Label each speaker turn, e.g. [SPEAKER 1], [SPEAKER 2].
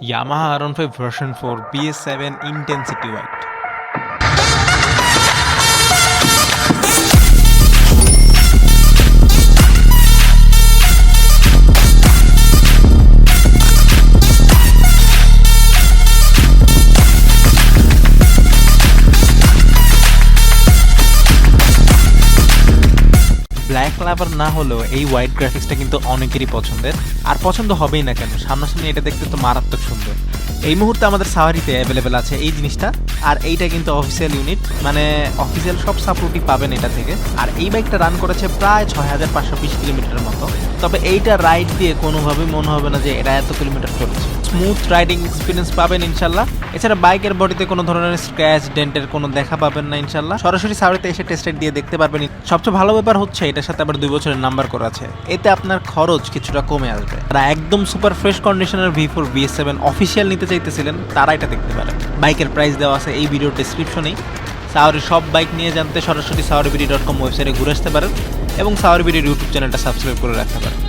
[SPEAKER 1] Yamaha R15 version 4 BS7 Intensity White. Black lover না হলেও এই হোয়াইট গ্রাফিক্সটা কিন্তু অনেকেরই পছন্দের। আর পছন্দ হবেই না কেন? সামনাসামনি এটা দেখতে তো মারাত্মক সুন্দর। এই মুহূর্তে আমাদের সাওয়ারিতে অ্যাভেলেবেল আছে এই জিনিসটা। আর এইটা কিন্তু অফিসিয়াল ইউনিট মানে অফিসিয়াল সব সাপোর্টই পাবেন এটা থেকে। আর এই বাইকটা রান করেছে প্রায় ছয় হাজার পাঁচশো বিশ কিলোমিটারের মতো। তবে এইটা রাইড দিয়ে কোনোভাবেই মনে হবে না যে এটা এত কিলোমিটার চলেছে। স্মুথ রাইডিং এক্সপিরিয়েন্স পাবেন ইনশাল্লাহ। এছাড়া বাইকের বডিতে কোনো ধরনের স্ক্র্যাচ ডেন্টের কোনো দেখা পাবেন না ইনশাল্লাহ। সরাসরি সাউরিতে এসে টেস্ট দিয়ে দেখতে পারবেন। সবচেয়ে ভালো ব্যাপার হচ্ছে এটার সাথে আবার দুই বছরের নাম্বার করা আছে। এতে আপনার খরচ কিছুটা কমে আসবে। তারা একদম সুপার ফ্রেশ কন্ডিশনের V four BS seven official নিতে চাইতেছিলেন, তারা এটা দেখতে পারেন বাইকের প্রাইস দেওয়া আছে এই ভিডিওর ডিসক্রিপশনেই সাওয়ারি সব বাইক নিয়ে জানতে সরাসরি সাওয়ারিবিডি ডট কম ওয়েবসাইটে ঘুরে আসতে পারেন এবং সাওয়ারিবিডির ইউটিউব চ্যানেলটা সাবস্ক্রাইব করে রাখতে পারেন।